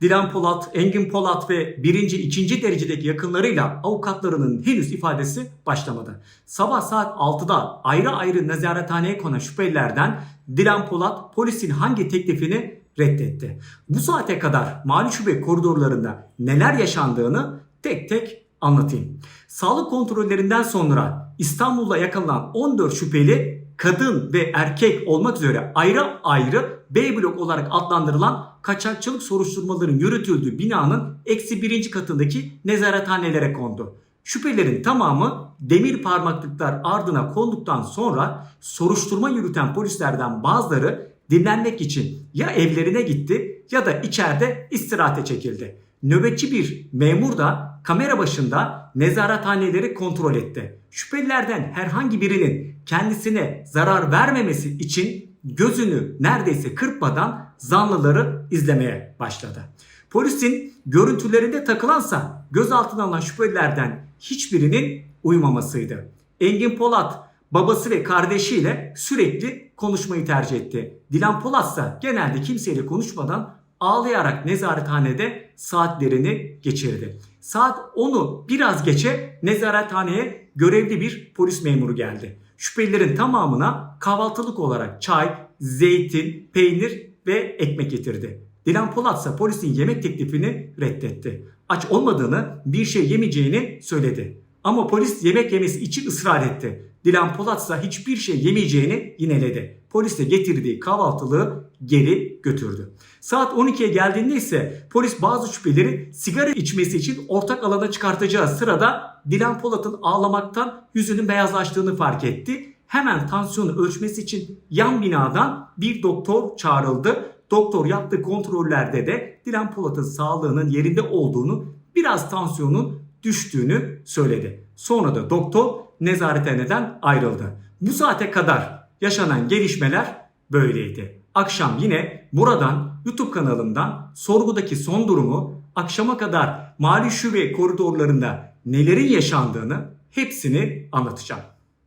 Dilan Polat, Engin Polat ve birinci, ikinci derecedeki yakınlarıyla avukatlarının henüz ifadesi başlamadı. Sabah saat 6'da ayrı ayrı nezarethaneye konan şüphelilerden Dilan Polat polisin hangi teklifini reddetti. Bu saate kadar mali şube koridorlarında neler yaşandığını tek tek anlatayım. Sağlık kontrollerinden sonra İstanbul'da yakalanan 14 şüpheli kadın ve erkek olmak üzere ayrı ayrı B blok olarak adlandırılan kaçakçılık soruşturmaların yürütüldüğü binanın eksi birinci katındaki nezarethanelere kondu. Şüphelerin tamamı demir parmaklıklar ardına konduktan sonra soruşturma yürüten polislerden bazıları dinlenmek için ya evlerine gitti ya da içeride istirahate çekildi. Nöbetçi bir memur da kamera başında nezarethaneleri kontrol etti. Şüphelilerden herhangi birinin kendisine zarar vermemesi için gözünü neredeyse kırpmadan zanlıları izlemeye başladı. Polisin görüntülerinde takılansa gözaltına alınan şüphelilerden hiçbirinin uymamasıydı. Engin Polat babası ve kardeşiyle sürekli konuşmayı tercih etti. Dilan Polat ise genelde kimseyle konuşmadan ağlayarak nezarethanede saatlerini geçirdi. Saat 10'u biraz geçe nezarethaneye görevli bir polis memuru geldi. Şüphelilerin tamamına kahvaltılık olarak çay, zeytin, peynir ve ekmek getirdi. Dilan Polat ise polisin yemek teklifini reddetti. Aç olmadığını, bir şey yemeyeceğini söyledi. Ama polis yemek yemesi için ısrar etti. Dilan Polat ise hiçbir şey yemeyeceğini yineledi. Polis de getirdiği kahvaltılığı geri götürdü. Saat 12'ye geldiğinde ise polis bazı şüpheleri sigara içmesi için ortak alana çıkartacağı sırada Dilan Polat'ın ağlamaktan yüzünün beyazlaştığını fark etti. Hemen tansiyonu ölçmesi için yan binadan bir doktor çağrıldı. Doktor yaptığı kontrollerde de Dilan Polat'ın sağlığının yerinde olduğunu, biraz tansiyonun düştüğünü söyledi. Sonra da doktor nezarethaneden ayrıldı. Bu saate kadar yaşanan gelişmeler böyleydi. Akşam yine buradan YouTube kanalımdan sorgudaki son durumu akşama kadar mali şube koridorlarında nelerin yaşandığını hepsini anlatacağım.